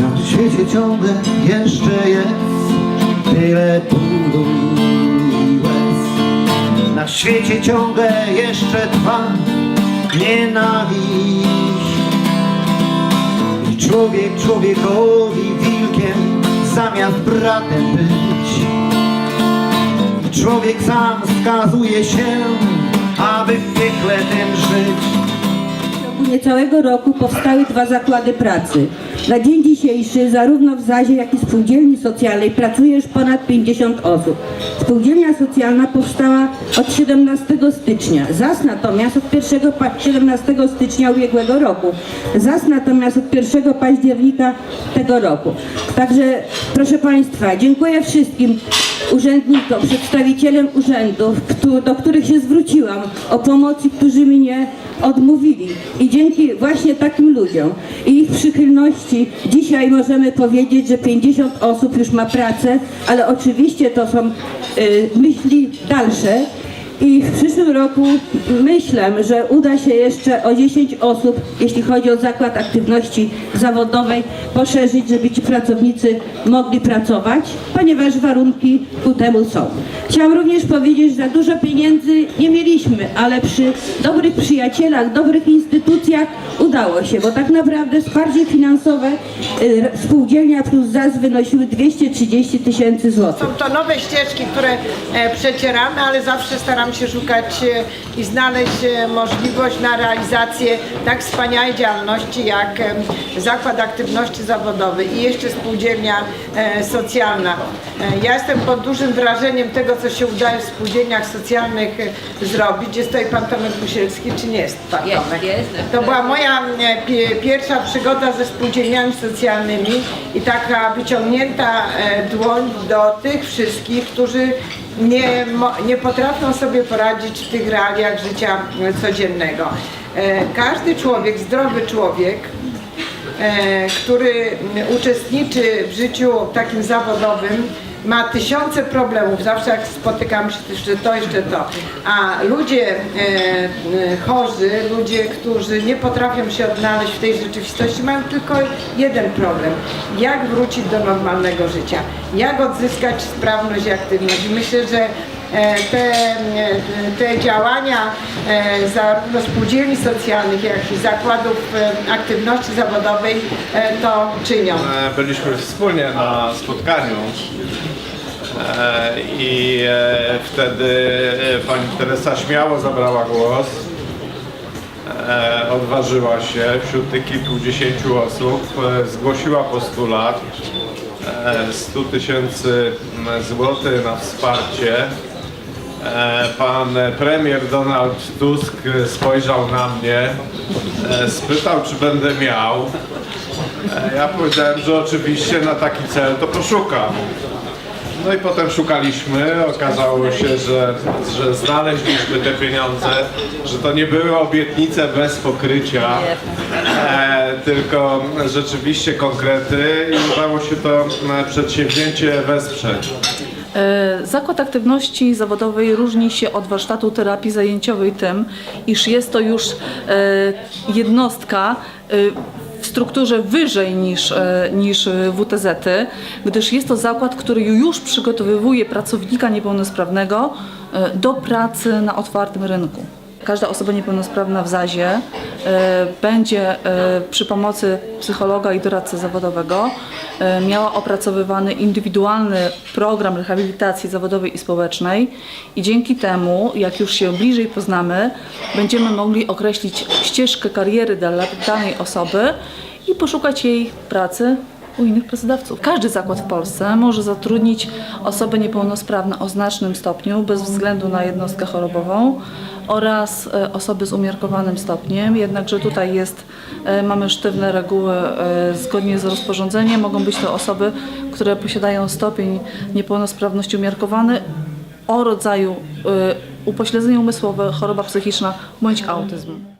Na świecie ciągle jeszcze jest tyle bólu i łez. Na świecie ciągle jeszcze trwa nienawiść. I człowiek człowiekowi wilkiem zamiast bratem być. I człowiek sam skazuje się, aby w piekle tym żyć. W ciągu niecałego roku powstały dwa zakłady pracy. Na dzień dzisiejszy zarówno w ZAzie, jak i spółdzielni socjalnej pracuje już ponad 50 osób. Spółdzielnia socjalna powstała od 17 stycznia, ZAS natomiast od 1 pa- 17 stycznia ubiegłego roku, ZAS natomiast od 1 października tego roku. Także proszę Państwa, dziękuję wszystkim urzędnikom, przedstawicielom urzędów, do których się zwróciłam o pomocy, którzy mi nie odmówili. I dzięki właśnie takim ludziom i ich przychylności dzisiaj możemy powiedzieć, że 50 osób już ma pracę, ale oczywiście to są y, myśli dalsze. I w przyszłym roku myślę, że uda się jeszcze o 10 osób, jeśli chodzi o zakład aktywności zawodowej, poszerzyć, żeby ci pracownicy mogli pracować, ponieważ warunki ku temu są. Chciałam również powiedzieć, że dużo pieniędzy nie mieliśmy, ale przy dobrych przyjacielach, dobrych instytucjach udało się, bo tak naprawdę wsparcie finansowe y, spółdzielnia plus ZAS wynosiły 230 tysięcy złotych. Są to nowe ścieżki, które e, przecieramy, ale zawsze staram się szukać e, i znaleźć e, możliwość na realizację tak wspaniałej działalności jak Zakład Aktywności Zawodowej i jeszcze spółdzielnia e, socjalna. Ja jestem pod dużym wrażeniem tego, co się udaje w spółdzielniach socjalnych zrobić. Jest tutaj pan Tomek Musielski, czy nie jest pan Tomek? To była moja pie- pierwsza przygoda ze spółdzielniami socjalnymi i taka wyciągnięta dłoń do tych wszystkich, którzy nie, nie potrafią sobie poradzić w tych realiach życia codziennego. E, Każdy człowiek, zdrowy człowiek, e, który uczestniczy w życiu takim zawodowym, ma tysiące problemów, zawsze jak spotykam się, jeszcze to, jeszcze to. A ludzie e, e, chorzy, ludzie, którzy nie potrafią się odnaleźć w tej rzeczywistości, mają tylko jeden problem. Jak wrócić do normalnego życia? Jak odzyskać sprawność i aktywność? Myślę, że te, e, te działania e, zarówno spółdzielni socjalnych, jak i zakładów e, aktywności zawodowej e, to czynią. E, Byliśmy wspólnie na spotkaniu e, i e, wtedy e, pani Teresa śmiało zabrała głos. E, Odważyła się wśród tych kilkudziesięciu osób, e, zgłosiła postulat e, 100 tysięcy złotych na wsparcie. E, Pan premier Donald Tusk spojrzał na mnie, e, spytał, czy będę miał. E, Ja powiedziałem, że oczywiście na taki cel to poszukam. No i potem szukaliśmy, okazało się, że, że znaleźliśmy te pieniądze, że to nie były obietnice bez pokrycia, e, tylko rzeczywiście konkrety i udało się to przedsięwzięcie wesprzeć. E, Zakład aktywności zawodowej różni się od warsztatu terapii zajęciowej tym, iż jest to już e, jednostka e, w strukturze wyżej niż, niż WTZ-y, gdyż jest to zakład, który już przygotowywuje pracownika niepełnosprawnego do pracy na otwartym rynku. Każda osoba niepełnosprawna w ZAzie będzie przy pomocy psychologa i doradcy zawodowego miała opracowywany indywidualny program rehabilitacji zawodowej i społecznej i dzięki temu, jak już się bliżej poznamy, będziemy mogli określić ścieżkę kariery dla danej osoby i poszukać jej pracy u innych pracodawców. Każdy zakład w Polsce może zatrudnić osoby niepełnosprawne o znacznym stopniu, bez względu na jednostkę chorobową oraz e, osoby z umiarkowanym stopniem, jednakże tutaj jest, e, mamy sztywne reguły e, zgodnie z rozporządzeniem. Mogą być to osoby, które posiadają stopień niepełnosprawności umiarkowany o rodzaju upośledzenie umysłowe, choroba psychiczna bądź autyzm.